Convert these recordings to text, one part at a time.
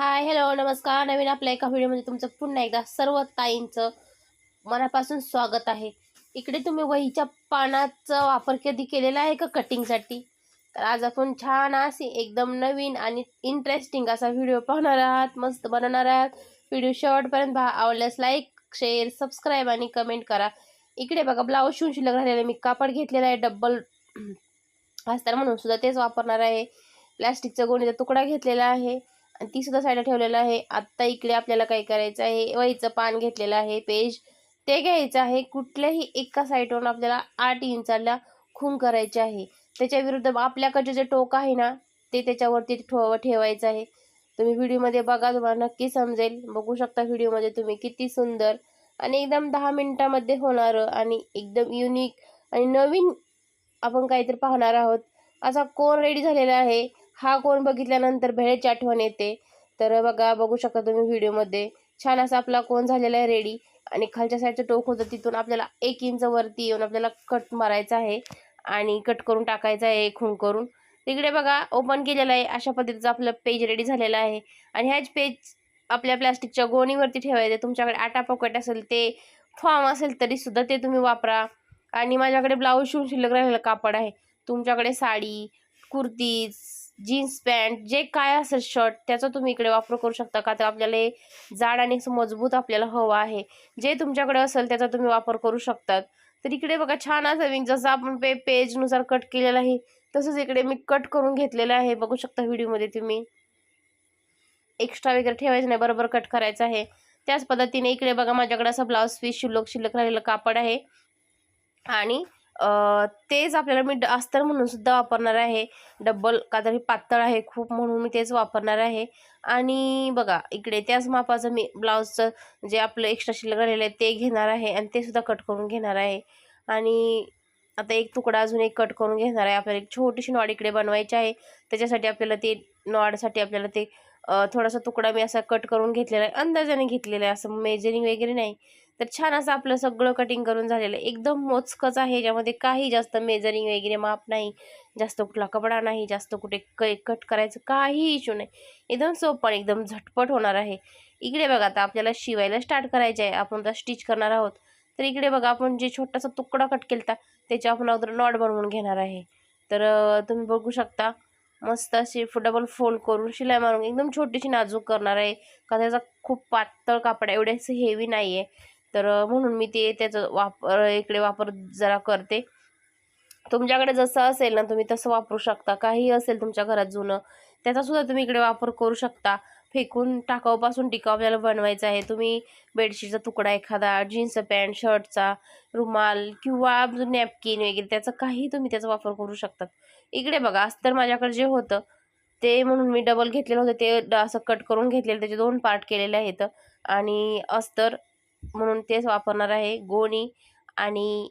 Hi hello नमस्कार. नवीन आपल्या एका व्हिडिओमध्ये तुमचं पुन्हा एकदा सर्व ताईंचं मनापासून स्वागत आहे. इकडे तुम्ही वहीच्या पानाचा वापर कधी केलेला आहे का कटिंगसाठी तर आज आपण छान अशी एकदम नवीन आणि इंटरेस्टिंग असा व्हिडिओ पाहणार आहात. मस्त बनवणार आहात. व्हिडिओ शेवटपर्यंत पहा. आवडल्यास लाईक शेअर सबस्क्राईब आणि कमेंट करा. इकडे बघा ब्लाऊज शिवून शिल्लक राहिलेलं मी कापड घेतलेला आहे. डब्बल असताना म्हणून सुद्धा तेच वापरणार आहे. प्लॅस्टिकचा गोणीचा तुकडा घेतलेला आहे. ती सुद्धा साईडला ठेवलेलं आहे. आत्ता इकडे आपल्याला काय करायचं आहे? वहीचं पान घेतलेलं आहे पेज. ते घ्यायचं आहे. कुठल्याही एका साईडवरून आपल्याला आठ इंचाला खून करायचे आहे. त्याच्या विरुद्ध आपल्याकडचे जे टोक आहे ना ते त्याच्यावरती ठेव ठेवायचं आहे. तुम्ही व्हिडिओमध्ये बघा तुम्हाला नक्की समजेल. बघू शकता व्हिडिओमध्ये तुम्ही किती सुंदर आणि एकदम दहा मिनिटामध्ये होणारं आणि एकदम युनिक आणि नवीन आपण काहीतरी पाहणार आहोत. असा कोण रेडी झालेला आहे? हा कोण बघितल्यानंतर भेळेची आठवण येते. तर बघा बघू शकता तुम्ही व्हिडिओमध्ये. छान असा आपला कोण झालेला आहे रेडी आणि खालच्या साईडचं टोक होतं तिथून आपल्याला एक इंच वरती येऊन आपल्याला कट मारायचा आहे. आणि कट करून टाकायचा आहे खून करून. तिकडे बघा ओपन केलेलं आहे. अशा पद्धतीचं आपलं पेज रेडी झालेलं आहे. आणि ह्याच पेज आपल्या प्लास्टिकच्या गोणीवरती ठेवायचं तुमच्याकडे आटा पॉकेट असेल ते फॉर्म असेल तरी सुद्धा ते तुम्ही वापरा. आणि माझ्याकडे ब्लाऊज शिवून शिल्लक राहिलेलं कापड आहे. तुमच्याकडे साडी कुर्तीज जीन्स पॅन्ट जे काय असेल शर्ट त्याचा तुम्ही इकडे वापर करू शकता का? तर आपल्याला हे जाड आणि मजबूत आपल्याला हवं आहे. जे तुमच्याकडे असेल त्याचा तुम्ही वापर करू शकतात. तर इकडे बघा छान असं मी जसं आपण पे पेजनुसार कट केलेलं आहे तसंच इकडे मी कट करून घेतलेलं आहे. बघू शकता व्हिडिओमध्ये तुम्ही. एक्स्ट्रा वगैरे ठेवायचं नाही बरोबर कट करायचं आहे. त्याच पद्धतीने इकडे बघा माझ्याकडे असं ब्लाऊज पीस शिल्लक शिल्लक राहिलेलं कापड आहे. आणि तेच आपल्याला मी अस्तर म्हणून सुद्धा वापरणार आहे. डब्बल का तरी पातळ आहे खूप म्हणून मी तेच वापरणार आहे. आणि बघा इकडे त्याच मापाचं मी ब्लाऊजचं जे आपलं एक्स्ट्रा शिल्लक राहिलेलं आहे ते घेणार आहे आणि ते सुद्धा कट करून घेणार आहे. आणि आता एक तुकडा अजून एक कट करून घेणार आहे. आपल्याला एक छोटीशी नॉड इकडे बनवायची आहे. त्याच्यासाठी आपल्याला ते नॉडसाठी आपल्याला ते थोडासा तुकडा मी असा कट करून घेतलेला आहे. अंदाजाने घेतलेला आहे. असं मेजरिंग वगैरे नाही. तर छान असं आपलं सगळं कटिंग करून झालेलं आहे. एकदम मोजकंच आहे. ज्यामध्ये काही जास्त मेजरिंग वगैरे माप नाही. जास्त कुठला कपडा नाही. जास्त कुठे क कट करायचं काही इशू नाही. एकदम सोपं एकदम झटपट होणार आहे. इकडे बघा आता आपल्याला शिवायला स्टार्ट करायचं आहे. आपण आता स्टिच करणार आहोत. तर इकडे बघा आपण जे छोटासा तुकडा कट केला त्याच्या आपण अगोदर नॉट बनवून घेणार आहे. तर तुम्ही बघू शकता मस्त अशी डबल फोल्ड करून शिलाई मारून एकदम छोटीशी नाजूक करणार आहे. का त्याचा खूप पातळ कापड आहे. एवढे असं हेवी नाही आहे तर म्हणून मी ते त्याचं वापर इकडे वापर जरा करते. तुमच्याकडे जसं असेल ना तुम्ही तसं वापरू शकता. काही असेल तुमच्या घरात जुनं त्याचासुद्धा तुम्ही इकडे वापर करू शकता. फेकून टाकावपासून टिकाऊ आपल्याला बनवायचं आहे. तुम्ही बेडशीटचा तुकडा एखादा जीन्स पॅन्ट शर्टचा रुमाल किंवा नॅपकिन वगैरे त्याचा काही तुम्ही त्याचा वापर करू शकतात इकडे बघा अस्तर माझ्याकडे जे होतं ते म्हणून मी डबल घेतलेलं होतं. ते असं कट करून घेतलेलं त्याचे दोन पार्ट केलेले आहेत. आणि अस्तर म्हणून तेच वापरणार आहे. गोणी आणि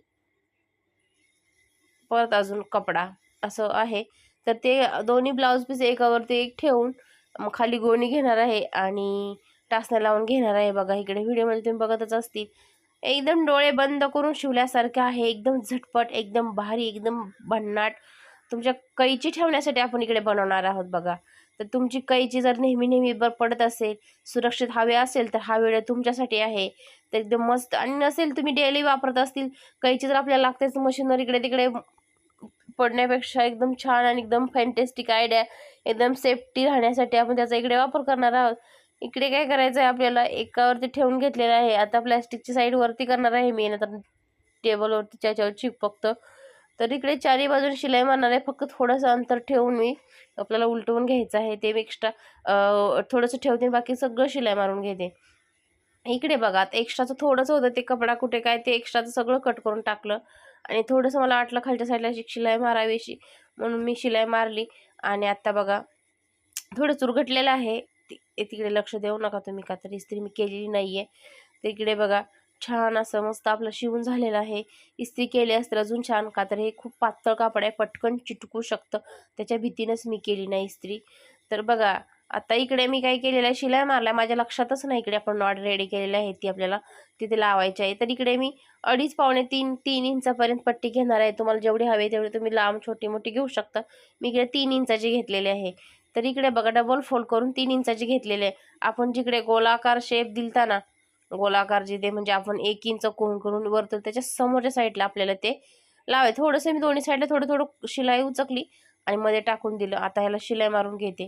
परत अजून कपडा असं आहे. तर ते दोन्ही ब्लाऊज पीस एकावरती एक ठेवून मग खाली गोणी घेणार आहे आणि टासण्या लावून घेणार आहे. बघा इकडे व्हिडिओमध्ये तुम्ही बघतच असतील. एकदम डोळे बंद करून शिवल्यासारखं आहे. एकदम झटपट एकदम भारी एकदम भन्नाट. तुमच्या कैची ठेवण्यासाठी आपण इकडे बनवणार आहोत बघा. तर तुमची कैची जर नेहमी नेहमी बर पडत असेल सुरक्षित हवे असेल तर हा वेळ तुमच्यासाठी आहे. तर एकदम मस्त आणि नसेल तुम्ही डेली वापरत असतील कैची जर आपल्याला लागतेच मशीनवर इकडे तिकडे पडण्यापेक्षा एकदम छान आणि एकदम फॅन्टेस्टिक आयडिया एकदम सेफ्टी राहण्यासाठी आपण त्याचा इकडे वापर करणार आहोत. इकडे काय करायचं आहे आपल्याला? एकावरती ठेवून घेतलेलं आहे. आता प्लॅस्टिकची साईड वरती करणार आहे मी. नंतर टेबलवरती त्याच्यावर फक्त तर इकडे चारी बाजूने शिलाई मारणार आहे फक्त थोडंसं अंतर ठेवून मी आपल्याला उलटवून घ्यायचं आहे. ते एक्स्ट्रा थोडंसं ठेवते बाकी सगळं शिलाई मारून घेते. इकडे बघा आता एक्स्ट्राचं थोडंसं होतं ते कपडा कुठे काय ते एक्स्ट्राचं सगळं कट करून टाकलं. आणि थोडंसं मला वाटलं खालच्या साईडला शिलाई मारावीशी म्हणून मी शिलाई मारली. आणि आत्ता बघा थोडं चुरगटलेलं आहे. तिकडे लक्ष देऊ नका तुम्ही का तर इस्त्री मी केलेली नाही आहे तिकडे बघा छान असं मस्त आपलं शिवून झालेलं आहे. इस्त्री केली असतं अजून छान का तर हे खूप पातळ कापड आहे. पटकन चिटकू शकतं. त्याच्या भीतीनंच मी केली नाही इस्त्री. तर बघा आता इकडे मी काय केलेलं आहे? शिलाई मारला माझ्या लक्षातच नाही इकडे आपण नॉट रेडी केलेली आहे ती आपल्याला तिथे लावायची आहे. तर इकडे मी अडीच पावणे तीन तीन इंचापर्यंत पट्टी घेणार आहे. तुम्हाला जेवढी हवी तेवढी तुम्ही लांब छोटी मोठी घेऊ शकता. मी इकडे तीन इंचाची घेतलेली आहे. तर इकडे बघा डबल फोल्ड करून तीन इंचाची घेतलेले आहे. आपण जिकडे गोलाकार शेप दिलता ना गोलाकार जे ते म्हणजे आपण एक इंच कोण करून वरतो त्याच्या समोरच्या साईडला आपल्याला ते लावाय थोडंसं मी दोन्ही साईडला थोडं थोडं शिलाई उचकली आणि मध्ये टाकून दिलं. आता ह्याला शिलाई मारून घेते.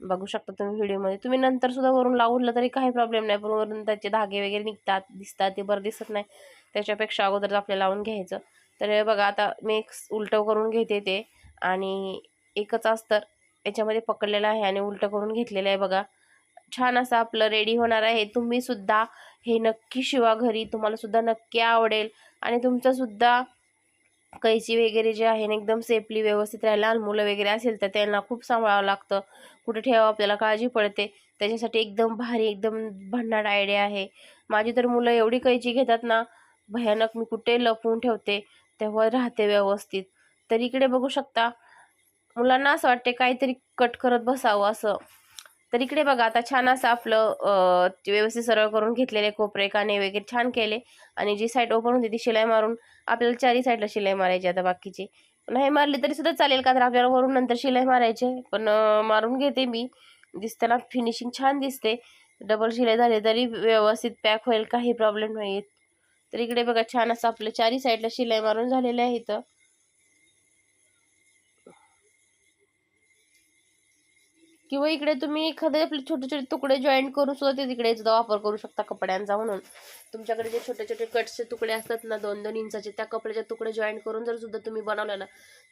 बघू शकता तुम्ही व्हिडिओमध्ये. तुम्ही नंतर सुद्धा वरून लावलं तरी काही प्रॉब्लेम नाही. पण वरून त्याचे धागे वगैरे निघतात दिसतात ते बरं दिसत नाही. त्याच्यापेक्षा अगोदर आपल्याला लावून घ्यायचं. तर बघा आता मी एक उलटं करून घेते ते. आणि एकच अस्तर याच्यामध्ये पकडलेलं आहे आणि उलटं करून घेतलेलं आहे बघा. छान असं आपलं रेडी होणार आहे. तुम्ही सुद्धा हे नक्की शिवा घरी. तुम्हाला सुद्धा नक्की आवडेल. आणि तुमचं सुद्धा कैची वगैरे जे आहे ना एकदम सेफली व्यवस्थित राहायला लहान मुलं वगैरे असेल तर त्यांना खूप सांभाळावं लागतं. कुठे ठेवावं आपल्याला काळजी पडते. त्याच्यासाठी एकदम भारी एकदम भन्नाट आयडिया आहे. माझी तर मुलं एवढी कैची घेतात ना भयानक मी कुठे लपवून ठेवते तेव्हा राहते व्यवस्थित. तर इकडे बघू शकता मुलांना असं वाटते काहीतरी कट करत बसावं असं. तर इकडे बघा आता छान असं आपलं ते व्यवस्थित सरळ करून घेतलेले कोपरे काने वगैरे छान केले. आणि जी साईड ओपन होती ती शिलाई मारून आपल्याला चारही साईडला शिलाई मारायची आता बाकीची. नाही मारली तरी सुद्धा चालेल का तर आपल्याला वरून नंतर शिलाई मारायचे पण मारून घेते मी. दिसताना फिनिशिंग छान दिसते. डबल शिलाई झाली तरी व्यवस्थित पॅक होईल काही प्रॉब्लेम नाही तर इकडे बघा छान असं आपलं चारही साईडला शिलाई मारून झालेलं आहे इथं. किंवा इकडे तुम्ही एखादे आपले छोटे छोटे तुकडे जॉईंट करून सुद्धा ते तिकडे सुद्धा वापर करू शकता कपड्यांचा म्हणून. तुमच्याकडे जे छोटे छोटे कटचे तुकडे असतात ना दोन दोन इंचाचे त्या कपड्याचे तुकडे जॉईंट करून जर सुद्धा तुम्ही बनवलं ना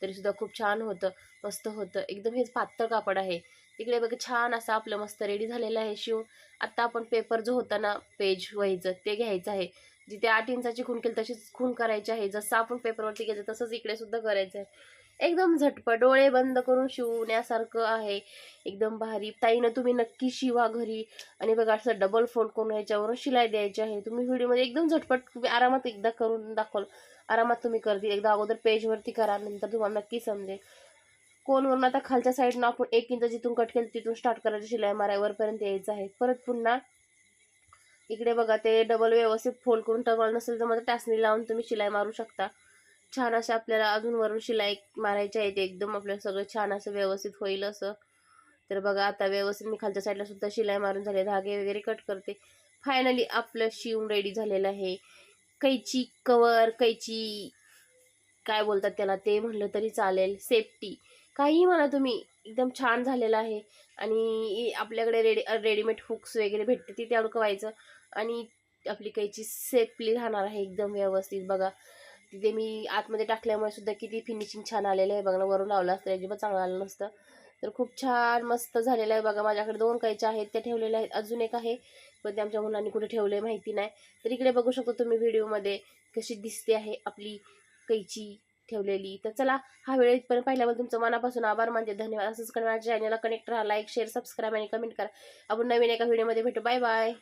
तरी सुद्धा खूप छान होतं मस्त होतं. एकदम हेच पातळ कापड आहे. इकडे बघा छान असं आपलं मस्त रेडी झालेलं आहे शिवून. आत्ता आपण पेपर जो होता ना पेज व्हायचं ते घ्यायचं आहे. जिथे आठ इंचाची खून केली तशीच खून करायची आहे. जसं आपण पेपरवरती घ्यायचं तसंच इकडे सुद्धा करायचं आहे. एकदम झटपट डोळे बंद करून शिवण्यासारखं आहे. एकदम भारी. ताईनं तुम्ही नक्की शिवा घरी. आणि बघा असं डबल फोल्ड करून ह्याच्यावरून शिलाई द्यायची आहे. तुम्ही व्हिडिओमध्ये एकदम झटपट तुम्ही आरामात एकदा करून दाखवाल. आरामात तुम्ही करतील. एकदा अगोदर पेजवरती करा नंतर तुम्हाला नक्की समजेल. कोणवरून आता खालच्या साईडनं आपण एक इंच जिथून कट केलं तिथून स्टार्ट करायची शिलाई मारावरपर्यंत यायचं आहे. परत पुन्हा इकडे बघा ते डबल व्यवस्थित फोल्ड करून टबल नसेल तर मग टाचणी लावून तुम्ही शिलाई मारू शकता. छान असं आपल्याला अजून वरून शिलाई मारायची आहे. ते एकदम आपलं सगळं छान असं व्यवस्थित होईल असं. तर बघा आता व्यवस्थित मी खालच्या साईडला सुद्धा शिलाई मारून झाले. धागे वगैरे कट करते. फायनली आपलं शिवून रेडी झालेलं आहे. कैची कवर कैची काय बोलतात त्याला? ते म्हणलं तरी चालेल. सेफ्टी काहीही म्हणा तुम्ही एकदम छान झालेलं आहे. आणि आपल्याकडे रेडी रेडीमेड हुक्स वगैरे भेटते तिथे अडकवायचं. आणि आपली कैची सेफली राहणार आहे एकदम व्यवस्थित. बघा तिथे मी आतमध्ये टाकल्यामुळे सुद्धा किती फिनिशिंग छान आलेलं आहे. बघा वरून लावलं असतं अजिबात चांगलं आलं नसतं. तर खूप छान मस्त झालेलं आहे. बघा माझ्याकडे दोन कैच्या आहेत त्या ठेवलेल्या आहेत. अजून एक आहे पण ते आमच्या मुलांनी कुठे ठेवले माहिती नाही. तर इकडे बघू शकतो तुम्ही व्हिडिओमध्ये कशी दिसते आहे आपली कैची ठेवलेली. तर चला हा वेळ इथपर्यंत पाहिल्याबद्दल तुमचं मनापासून आभार मानते धन्यवाद. असंच करा माझ्या चॅनलला कनेक्ट राहा लाईक शेअर सबस्क्राईब आणि कमेंट करा. आपण नवीन एका व्हिडिओमध्ये भेटू. Bye bye